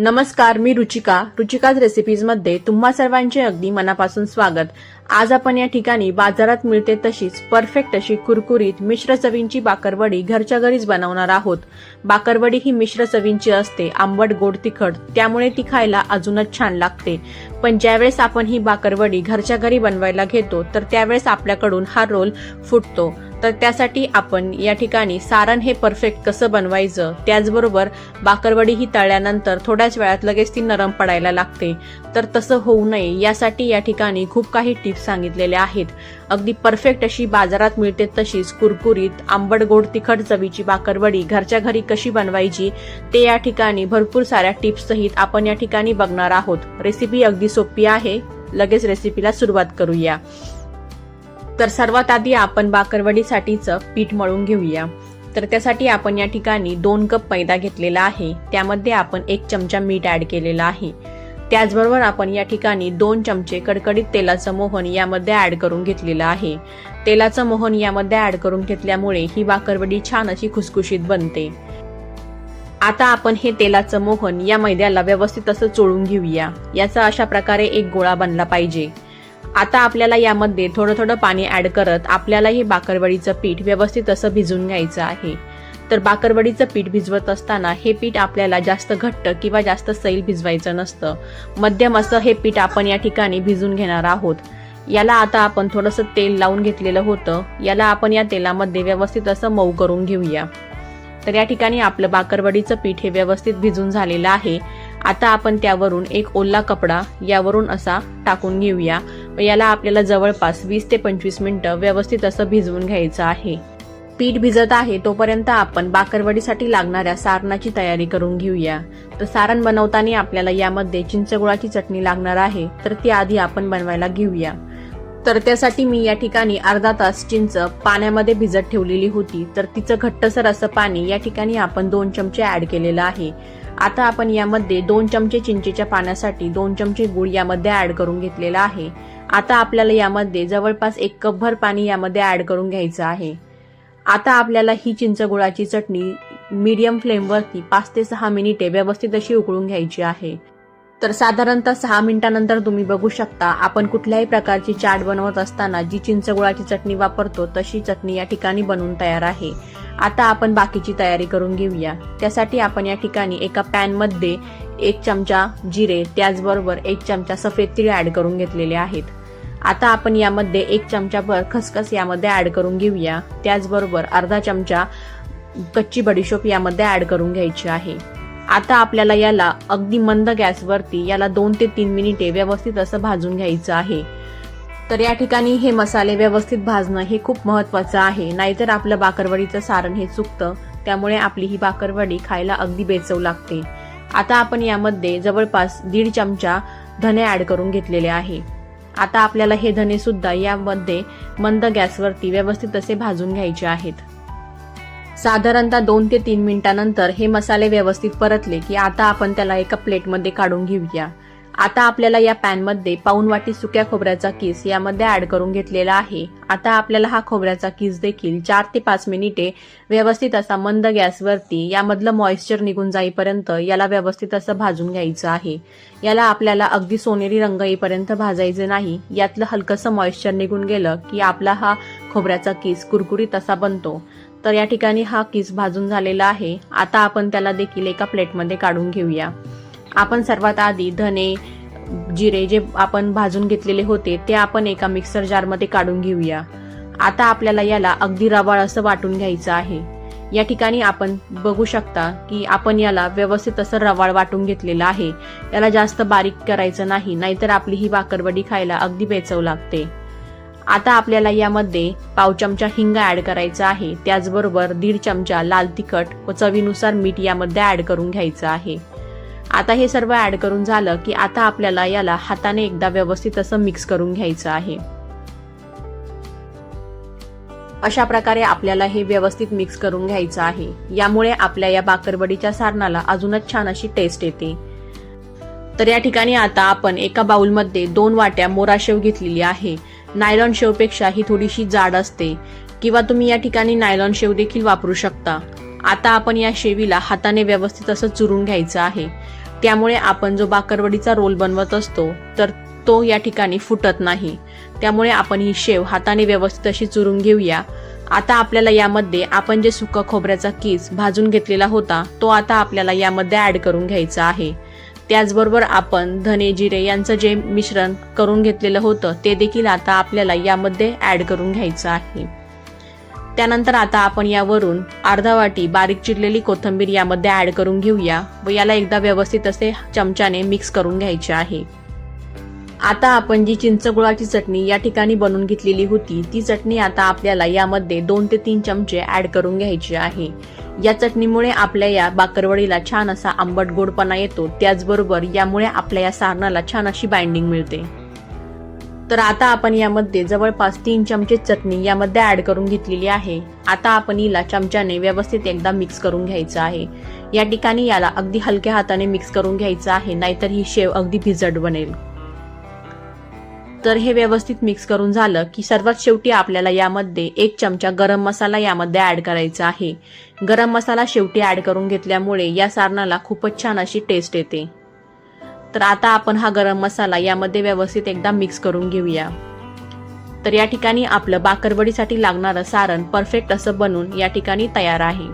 नमस्कार मी रुचिका. रुचिकाज रेसिपीजमध्ये तुम्हा सर्वांचे अगदी मनापासून स्वागत. आज आपण या ठिकाणी बाजारात मिळते तशीच परफेक्ट अशी कुरकुरीत मिश्र चवींची बाकरवडी घरच्या घरीच बनवणार आहोत. बाकरवडी ही मिश्र चवींची असते आंबट गोड तिखट. त्यामुळे ती खायला अजूनच छान लागते. पण ज्यावेळेस आपण ही बाकरवडी घरच्या घरी बनवायला घेतो तर त्यावेळेस आपल्याकडून हा रोल फुटतो. तर त्यासाठी आपण या ठिकाणी सारण हे परफेक्ट कसं बनवायचं त्याचबरोबर बाकरवडी ही तळल्यानंतर थोड्याच वेळात लगेच ती नरम पडायला लागते. तर तसं होऊ नये यासाठी या ठिकाणी खूप काही टिप्स सांगितलेले आहेत. अगदी परफेक्ट अशी बाजारात मिळते तशीच कुरकुरीत आंबट गोड तिखट चवीची बाकरवडी घरच्या घरी कशी बनवायची ते या ठिकाणी भरपूर साऱ्या टिप्स सहित आपण या ठिकाणी बघणार आहोत. रेसिपी अगदी सोपी आहे. लगेच रेसिपीला सुरुवात करूया. तर सर्वात आधी आपण बाकरवडीसाठीचं पीठ मळून घेऊया. तर त्यासाठी आपण या ठिकाणी दोन कप मैदा घेतलेला आहे. त्यामध्ये आपण एक चमचा मीठ ऍड केलेला आहे. त्याचबरोबर आपण या ठिकाणी दोन चमचे कडकडीत तेलाचं मोहन यामध्ये ऍड करून घेतलेलं आहे. तेलाचं मोहन यामध्ये ऍड करून घेतल्यामुळे ही बाकरवडी छान अशी खुसखुशीत बनते. आता आपण हे तेलाचं मोहन या मैद्याला व्यवस्थित असं चोळून घेऊया. याचा अशा प्रकारे एक गोळा बनला पाहिजे. आता आपल्याला यामध्ये थोडं थोडं पाणी ऍड करत आपल्याला हे बाकरवडीचं पीठ व्यवस्थित असं भिजून घ्यायचं आहे. तर बाकरवडीचं पीठ भिजवत असताना हे पीठ आपल्याला जास्त घट्ट किंवा जास्त सैल भिजवायचं नसतं. मध्यम असं हे पीठ आपण या ठिकाणी भिजून घेणार आहोत. याला आता आपण थोडंसं तेल लावून घेतलेलं होतं. याला आपण या तेलामध्ये व्यवस्थित असं मऊ करून घेऊया. तर या ठिकाणी आपलं बाकरवडीचं पीठ हे व्यवस्थित भिजून झालेलं आहे. आता आपण त्यावरून एक ओला कपडा यावरून असा टाकून घेऊया. याला आपल्याला जवळपास वीस ते पंचवीस मिनिटं व्यवस्थित असं भिजवून घ्यायचं आहे. पीठ भिजत आहे तोपर्यंत आपण बाकरवडीसाठी लागणाऱ्या सारणाची तयारी करून घेऊया. तर सारण बनवताना आपल्याला यामध्ये चिंचगुळाची चटणी लागणार आहे तर ती आधी आपण बनवायला घेऊया. तर त्यासाठी मी या ठिकाणी अर्धा तास चिंच पाण्यामध्ये भिजत ठेवलेली होती तर तिचं घट्टसर असं पाणी या ठिकाणी आपण दोन चमचे ऍड केलेलं आहे. आता आपण यामध्ये दोन चमचे चिंचेच्या पाण्यासाठी दोन चमचे गुळ यामध्ये ऍड करून घेतलेला आहे. आता आपल्याला यामध्ये जवळपास एक कपभर पाणी यामध्ये ऍड करून घ्यायचं आहे. आता आपल्याला ही चिंच गुळाची चटणी मीडियम फ्लेमवरती पाच ते सहा मिनिटे व्यवस्थित अशी उकळून घ्यायची आहे. तर साधारणतः सहा मिनिटानंतर तुम्ही बघू शकता आपण कुठल्याही प्रकारची चाट बनवत असताना जी चिंचगुळाची चटणी वापरतो तशी चटणी या ठिकाणी बनवून तयार आहे. आता आपण बाकीची तयारी करून घेऊया. त्यासाठी आपण या ठिकाणी एका पॅनमध्ये एक चमचा जिरे त्याचबरोबर एक चमचा सफेद तीळ ऍड करून घेतलेले आहेत. आता आपण यामध्ये एक चमचाभर खसखस यामध्ये ऍड करून घेऊया. त्याचबरोबर अर्धा चमचा कच्ची बडीशोप यामध्ये ऍड करून घ्यायची आहे. आता आपल्याला याला अगदी मंद गॅसवरती याला दोन ते तीन मिनिटे व्यवस्थित असं भाजून घ्यायचं आहे. तर या ठिकाणी हे मसाले व्यवस्थित भाजणं हे खूप महत्वाचं आहे. नाहीतर आपलं बाकरवडीचं सारण हे चुकतं त्यामुळे आपली ही बाकरवडी खायला अगदी बेचव लागते. आता आपण यामध्ये जवळपास दीड चमचा धने ऍड करून घेतलेले आहे. आता आपल्याला हे धनेसुद्धा यामध्ये मंद गॅसवरती व्यवस्थित असे भाजून घ्यायचे आहेत. साधारणतः दोन ते तीन मिनिटानंतर हे मसाले व्यवस्थित परतले की आता आपण त्याला एका प्लेटमध्ये काढून घेऊया. आता आपल्याला या पॅनमध्ये पाऊन वाटी सुक्या खोबऱ्याचा किस यामध्ये ऍड करून घेतलेला आहे. आता आपल्याला हा खोबऱ्याचा किस देखील चार ते पाच मिनिटे व्यवस्थित असा मंद गॅसवरती यामधलं मॉइश्चर निघून जाईपर्यंत याला व्यवस्थित असं भाजून घ्यायचं आहे. याला आपल्याला अगदी सोनेरी रंग येईपर्यंत भाजायचे नाही. यातलं हलकंसं मॉइश्चर निघून गेलं की आपला हा खोबऱ्याचा किस कुरकुरीत असा बनतो. तर या ठिकाणी हा किस भाजून झालेला आहे. आता आपण त्याला देखील एका प्लेटमध्ये काढून घेऊया. आपण सर्वात आधी धने जिरे जे आपण भाजून घेतलेले होते ते आपण एका मिक्सर जारमध्ये काढून घेऊया. आता आपल्याला याला अगदी रवाळ असं वाटून घ्यायचं आहे. या ठिकाणी आपण बघू शकता की आपण याला व्यवस्थित असं रवाळ वाटून घेतलेलं आहे. याला जास्त बारीक करायचं नाही नाहीतर आपली ही बाकरवडी खायला अगदी बेचव लागते. आता आपल्याला यामध्ये पाव चमचा हिंग ॲड करायचा आहे. त्याचबरोबर दीड चमचा लाल तिखट व चवीनुसार मीठ यामध्ये ॲड करून घ्यायचं आहे. आता हे सर्व ऍड करून झालं की आता आपल्याला याला हाताने एकदा व्यवस्थित असं मिक्स करून घ्यायचं आहे. अशा प्रकारे आपल्याला हे व्यवस्थित मिक्स करून घ्यायचं आहे. यामुळे आपल्या या बाकरवडीच्या सारणाला अजूनच छान अशी टेस्ट येते. तर या ठिकाणी आता आपण एका बाउलमध्ये दोन वाट्या मोरा शेव घेतलेली आहे. नायलॉन शेवपेक्षा ही थोडीशी जाड असते किंवा तुम्ही या ठिकाणी नायलॉन शेव देखील वापरू शकता. आता आपण या शेवीला हाताने व्यवस्थित असं चुरून घ्यायचं आहे. त्यामुळे आपण जो बाकरवडीचा रोल बनवत असतो तर तो या ठिकाणी फुटत नाही. त्यामुळे आपण ही शेव हाताने व्यवस्थित अशी चुरून घेऊया. आता आपल्याला यामध्ये आपण जे सुका खोबऱ्याचा कीस भाजून घेतलेला होता तो आता आपल्याला यामध्ये ॲड करून घ्यायचा आहे. त्याचबरोबर आपण धने जिरे यांचं जे मिश्रण करून घेतलेलं होतं ते देखील आता आपल्याला यामध्ये ॲड करून घ्यायचं आहे. त्यानंतर आता आपण यावरून अर्धा वाटी बारीक चिरलेली कोथिंबीर यामध्ये ऍड करून घेऊया व याला एकदा व्यवस्थित असे चमच्याने मिक्स करून घ्यायचे आहे. आता आपण जी चिंचगुळाची चटणी या ठिकाणी बनवून घेतलेली होती ती चटणी आता आपल्याला यामध्ये दोन ते तीन चमचे ऍड करून घ्यायची आहे. या चटणीमुळे आपल्या या बाकरवडीला छान असा आंबट गोडपणा येतो त्याचबरोबर यामुळे आपल्या या सारणाला छान अशी बाइंडिंग मिळते. तर आता आपण यामध्ये जवळपास तीन चमचे चटणी यामध्ये ॲड करून घेतलेली आहे. आता आपण हिला चमच्याने व्यवस्थित एकदा मिक्स करून घ्यायचं आहे. या ठिकाणी याला अगदी हलक्या हाताने मिक्स करून घ्यायचं आहे नाहीतर ही शेव अगदी भिजट बनेल. तर हे व्यवस्थित मिक्स करून झालं की सर्वात शेवटी आपल्याला यामध्ये एक चमचा गरम मसाला यामध्ये ॲड करायचा आहे. गरम मसाला शेवटी ॲड करून घेतल्यामुळे या सारणाला खूपच छान अशी टेस्ट येते. तर आता आपण हा गरम मसाला यामध्ये व्यवस्थित एकदा मिक्स करून घेऊया. तर या ठिकाणी आपलं बाकरवडीसाठी लागणारं सारण परफेक्ट असं बनून या ठिकाणी तयार आहे.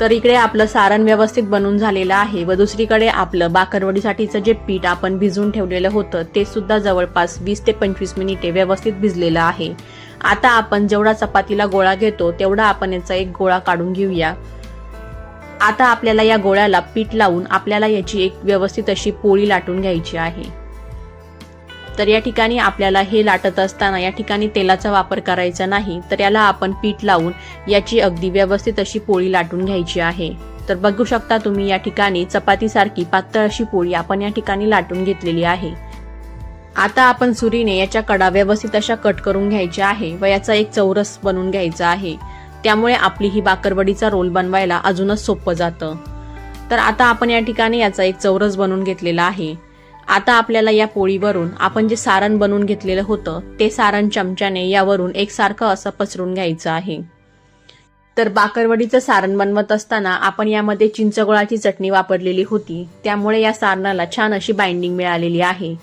तर इकडे आपलं सारण व्यवस्थित बनून झालेलं आहे व दुसरीकडे आपलं बाकरवडीसाठीचं जे पीठ आपण भिजून ठेवलेलं होतं ते सुद्धा जवळपास वीस ते पंचवीस मिनिटे व्यवस्थित भिजलेलं आहे. आता आपण जेवढा चपातीला गोळा घेतो तेवढा आपण याचा एक गोळा काढून घेऊया. आता आपल्याला या गोळ्याला पीठ लावून आपल्याला याची एक व्यवस्थित अशी पोळी लाटून घ्यायची आहे. तर या ठिकाणी आपल्याला हे लाटत असताना या ठिकाणी तेलाचा वापर करायचा नाही तर याला आपण पीठ लावून याची अगदी व्यवस्थित अशी पोळी लाटून घ्यायची आहे. तर बघू शकता तुम्ही या ठिकाणी चपातीसारखी पातळ अशी पोळी आपण या ठिकाणी लाटून घेतलेली आहे. आता आपण सुरीने याच्या कडा व्यवस्थित अशा कट करून घ्यायच्या आहे व याचा एक चौरस बनवून घ्यायचा आहे. त्यामुळे आपली ही बाकरवडीचा रोल बनवायला अजूनच सोपं जातं. तर आता आपण या ठिकाणी याचा एक चौरस बनवून घेतलेला आहे. आता आपल्याला या पोळीवरून आपण जे सारण बनवून घेतलेलं होतं ते सारण चमच्याने यावरून एकसारखं असं पसरून घ्यायचं आहे. तर बाकरवडीचं सारण बनवत असताना आपण यामध्ये चिंचगोळाची चटणी वापरलेली होती. त्यामुळे या सारणाला छान अशी बाइंडिंग मिळालेली आहे.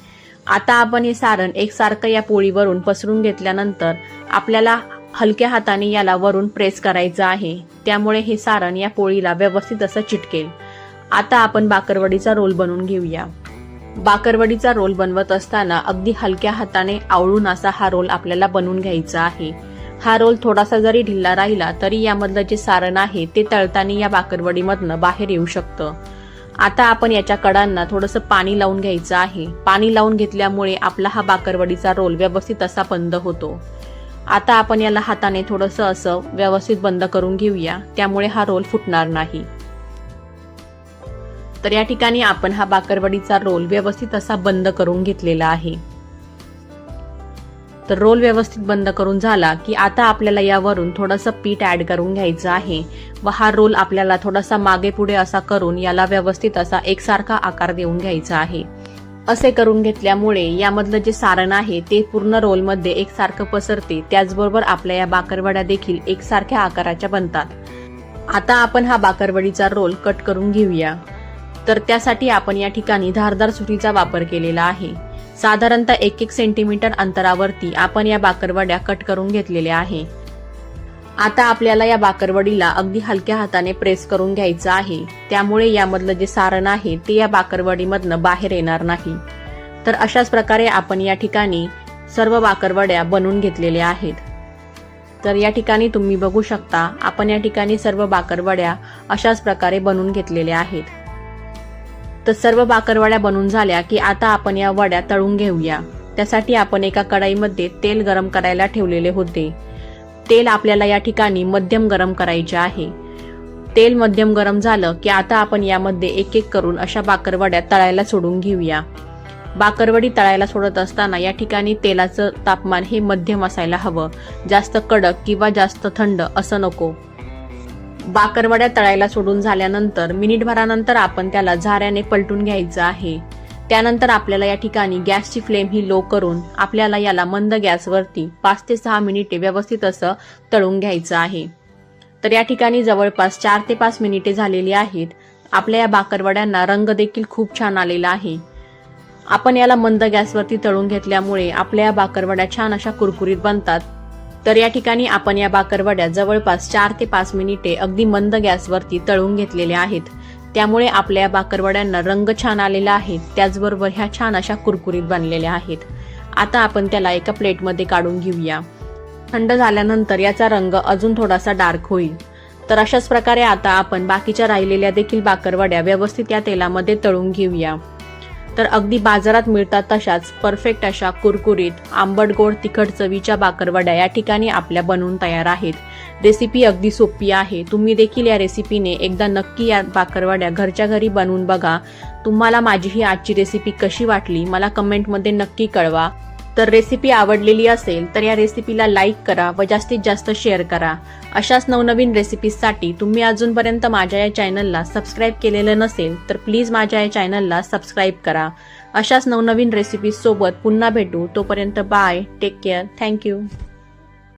आता आपण हे सारण एकसारखं या पोळीवरून पसरून घेतल्यानंतर आपल्याला हलक्या हाताने याला वरून प्रेस करायचं आहे. त्यामुळे हे सारण या पोळीला व्यवस्थित असं चिटकेल. आता आपण बाकरवडीचा रोल बनवून घेऊया. बाकरवडीचा रोल बनवत असताना अगदी हलक्या हाताने आवळून असा हा रोल आपल्याला बनवून घ्यायचा आहे. हा रोल थोडासा जरी ढिल्ला राहिला तरी यामधलं जे सारण आहे ते तळताना या बाकरवडीमधनं बाहेर येऊ शकतं. आता आपण याच्या कडांना थोडंसं पाणी लावून घ्यायचं आहे. पाणी लावून घेतल्यामुळे आपला हा बाकरवडीचा रोल व्यवस्थित असा बंद होतो. आता आपण याला हाताने थोडंसं असं व्यवस्थित बंद करून घेऊया. त्यामुळे हा रोल फुटणार नाही. तर या ठिकाणी आपण हा बाकरवडीचा रोल व्यवस्थित असा बंद करून घेतलेला आहे. तर रोल व्यवस्थित बंद करून झाला की आता आपल्याला यावरून थोडंसं पीठ ॲड करून घ्यायचं आहे व हा रोल आपल्याला थोडासा मागे पुढे असा करून याला व्यवस्थित असा एकसारखा आकार देऊन घ्यायचा आहे. असे करून घेतल्यामुळे यामधलं जे सारण आहे ते पूर्ण रोलमध्ये एकसारखं पसरते. त्याचबरोबर आपल्या या बाकरवड्या देखील एकसारख्या आकाराच्या बनतात. आता आपण हा बाकरवडीचा रोल कट करून घेऊया. तर त्यासाठी आपण या ठिकाणी धारदार सुरीचा वापर केलेला आहे. साधारणतः एक एक सेंटीमीटर अंतरावरती आपण या बाकरवड्या कट करून घेतलेल्या आहे. आता आपल्याला या बाकरवडीला अगदी हलक्या हाताने प्रेस करून घ्यायचं आहे. त्यामुळे यामधलं जे सारण आहे ते या बाकरवडीमधनं बाहेर येणार नाही. तर अशाच प्रकारे आपण या ठिकाणी सर्व बाकरवड्या बनवून घेतलेल्या आहेत. तर या ठिकाणी तुम्ही बघू शकता आपण या ठिकाणी सर्व बाकरवड्या अशाच प्रकारे बनवून घेतलेल्या आहेत. तर सर्व बाकरवड्या बनून झाल्या की आता आपण या वड्या तळून घेऊया. त्यासाठी आपण एका कढाईमध्ये तेल गरम करायला ठेवलेले होते. तेल आपल्याला या ठिकाणी मध्यम गरम करायचे आहे. तेल मध्यम गरम झालं की आता आपण यामध्ये एक एक करून अशा बाकरवड्या तळायला सोडून घेऊया. बाकरवडी तळायला सोडत असताना या ठिकाणी तेलाचं तापमान हे मध्यम असायला हवं. जास्त कडक किंवा जास्त थंड असं नको. बाकरवड्या तळायला सोडून झाल्यानंतर मिनिटभरानंतर आपण त्याला झाऱ्याने पलटून घ्यायचं आहे. त्यानंतर आपल्याला या ठिकाणी गॅसची फ्लेम ही लो करून आपल्याला याला मंद गॅसवरती पाच ते सहा मिनिटे व्यवस्थित असं तळून घ्यायचं आहे. तर या ठिकाणी जवळपास चार ते पाच मिनिटे झालेली आहेत. आपल्या या बाकरवड्यांना रंग देखील खूप छान आलेला आहे. आपण याला मंद गॅसवरती तळून घेतल्यामुळे आपल्या या बाकरवड्या छान अशा कुरकुरीत बनतात. तर या ठिकाणी आपण या बाकरवड्या जवळपास चार ते पाच मिनिटे अगदी मंद गॅसवरती तळून घेतलेल्या आहेत. त्यामुळे आपल्या या बाकरवड्यांना रंग छान आलेला आहे. त्याचबरोबर ह्या छान अशा कुरकुरीत बनलेल्या आहेत. आता आपण त्याला एका प्लेटमध्ये काढून घेऊया. थंड झाल्यानंतर याचा रंग अजून थोडासा डार्क होईल. तर अशाच प्रकारे आता आपण बाकीच्या राहिलेल्या देखील बाकरवड्या व्यवस्थित या तेलामध्ये तळून घेऊया. तर अगदी बाजारात मिळतात तशाच परफेक्ट अशा कुरकुरीत आंबट गोड तिखट चवीच्या बाकरवड्या या ठिकाणी आपल्या बनवून तयार आहेत. रेसिपी अगदी सोपी आहे. तुम्ही देखील या रेसिपीने एकदा नक्की या बाकरवड्या घरच्या घरी बनवून बघा. तुम्हाला माझी ही आजची रेसिपी कशी वाटली मला कमेंटमध्ये नक्की कळवा. तर रेसिपी आवडलेली असेल तर या रेसिपीला लाईक करा व जास्तीत जास्त शेअर करा. अशाच नवनवीन रेसिपीजसाठी तुम्ही अजूनपर्यंत माझ्या या चॅनलला सबस्क्राईब केलेलं नसेल तर प्लीज माझ्या या चॅनलला सबस्क्राईब करा. अशाच नवनवीन रेसिपीजसोबत पुन्हा भेटू. तोपर्यंत बाय टेक केअर थँक्यू